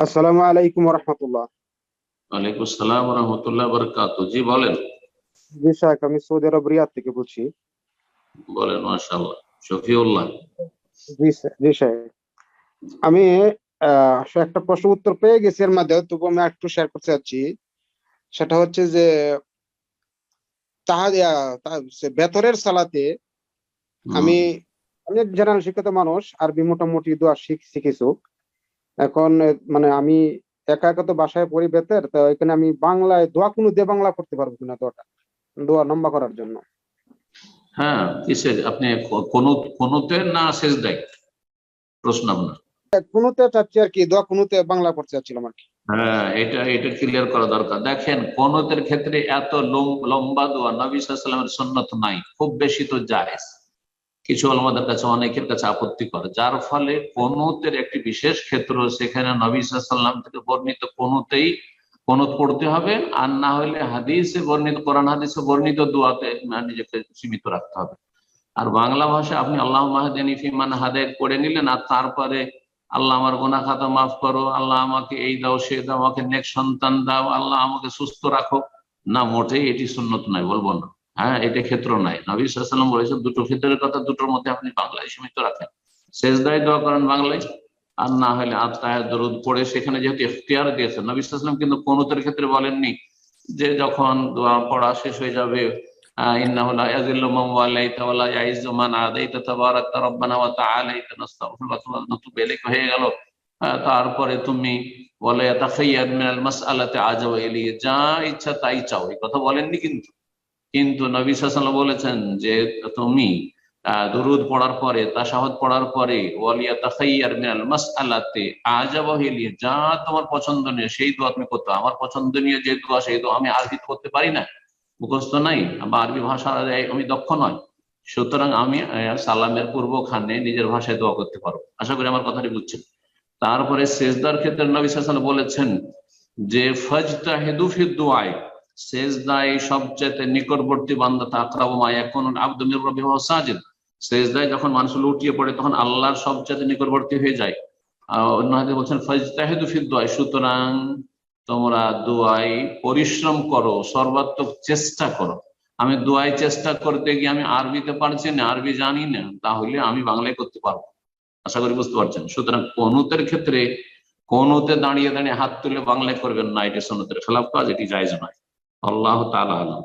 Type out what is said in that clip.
আসসালামু আলাইকুম রহমতুল্লাহ ওয়ালাইকুম আসসালাম রহমতুল্লাহ বরকাত জি বলেন। জি শাহেখ আমি সৌদি আরব রিয়াদ থেকে বলছি। বলেন মাশাআল্লাহ। শফিউল্লাহ। জি জি আমি একটা প্রশ্ন উত্তর পেয়ে গেছি এর মধ্যে তবু আমি একটু শেয়ার করতে চাচ্ছি। সেটা হচ্ছে যে তাহা বেতরের সালাতে আমি আমি জেনারেল শিক্ষিত মানুষ আরবি মোটামুটি দোয়া শিখ শিখেছো। এখন মানে আমি একা একা তো বাসায় পড়ি বেতের তো এখানে আমি বাংলায় দোয়া কোনো দিয়ে বাংলা করতে পারব কিনা দোয়াটা? দোয়া লম্বা করার জন্য। হ্যাঁ কিসের? আপনি কোনো কোনোতে না শেষ দেয়? প্রশ্ন আপনার। কোনোতে চাচ্ছি আর কি দোয়া কোনোতে বাংলা করতে চাচ্ছিলাম আর কি। হ্যাঁ এটা এটা ক্লিয়ার করা দরকার। দেখেন কোনতের ক্ষেত্রে এত লম- লম্বা দোয়া নবী সাল্লামের সন্ন্যত নাই খুব বেশি তো জায়েজ। কিছু আমাদের কাছে, অনেকের কাছে আপত্তি করে যার ফলে কোনতের একটি বিশেষ ক্ষেত্র, সেখানে নবী সাল্লাম থেকে বর্ণিত কোনতেই কোনত পড়তে হবে, আর না হলে হাদিসে বর্ণিত, কোরআন হাদিসে বর্ণিত দোয়াতে নিজেকে সীমিত রাখতে হবে। আর বাংলা ভাষা আপনি আল্লাহ মাহাদিনী ফিমান হাদায়ত পড়ে নিলেন, আর তারপরে, আল্লাহ আমার গোনা খাতা মাফ করো, আল্লাহ আমাকে এই দাও, সে দাও, আমাকে নেক সন্তান দাও, আল্লাহ আমাকে সুস্থ রাখো। না, মোটেই এটি সুন্নত নয়, বলব না। হ্যাঁ এটা ক্ষেত্র নাই। নবী সাল্লাম বলেছেন, দুটো ক্ষেত্রের কথা দুটোর মধ্যে আপনি বাংলায় সীমিত রাখেন। শেষ দায় করেন বাংলায়, আর না হলে আত্মায় দরুদ পড়ে সেখানে যেহেতু এখতিয়ার দিয়েছেন। নবী সাল্লাম কিন্তু কোনতের ক্ষেত্রে বলেননি যে যখন দোয়া পড়া শেষ হয়ে যাবে হয়ে গেল। তারপরে তুমি বলে যা ইচ্ছা তাই চাও। এই কথা বলেননি কিন্তু। কিন্তু নবী সাল্লাল্লাহু বলেছেন যে তুমি দুরুদ পড়ার পরে তাশাহুদ পড়ার পরে, ওয়ালিয়া তাখাইয়ার মিনাল মাসআলাতি ইলাইহি যা তোমার পছন্দনীয় সেই দোয়া তুমি করতে। আমার পছন্দনীয় যে দোয়া, সেই দোয়া আমি আরবি করতে পারি না। মুখস্থ নাই, বা আরবি ভাষা আমি দক্ষ নয় সুতরাং আমি সালামের পূর্বখানে নিজের ভাষায় দোয়া করতে পারব আশা করি আমার কথাটি বুঝছেন। তারপরে সেজদার ক্ষেত্রে নবী সাল্লাল্লাহু বলেছেন যে, ফাজতাহিদু ফি দুআই। সেজদায় সবচেয়ে নিকটবর্তী বান্দা তাকরাবু মা ইয়াকুনু আবদু মির রাব্বিহি ওয়া সাজিদ। সেজদায় যখন মানুষ লুটিয়ে পড়ে, তখন আল্লাহর সবচেয়ে নিকটবর্তী হয়ে যায়। অন্য হাতে বলছেন, ফাজতাহিদু ফি দুআই। সুতরাং তোমরা দোয়াই পরিশ্রম করো, সর্বাত্মক চেষ্টা করো। আমি দোয়াই চেষ্টা করতে গিয়ে আমি আরবিতে পারছি না, আরবি জানি না, তাহলে আমি বাংলায় করতে পারব। আশা করি বুঝতে পারছেন। সুতরাং কোনুতের ক্ষেত্রে কোনুতে দাঁড়িয়ে দাঁড়িয়ে হাত তুলে বাংলায় করবেন না, এটি সন্ন্যতের খেলাফ কাজ এটি জায়জ নয়। আল্লাহ তালা আলম।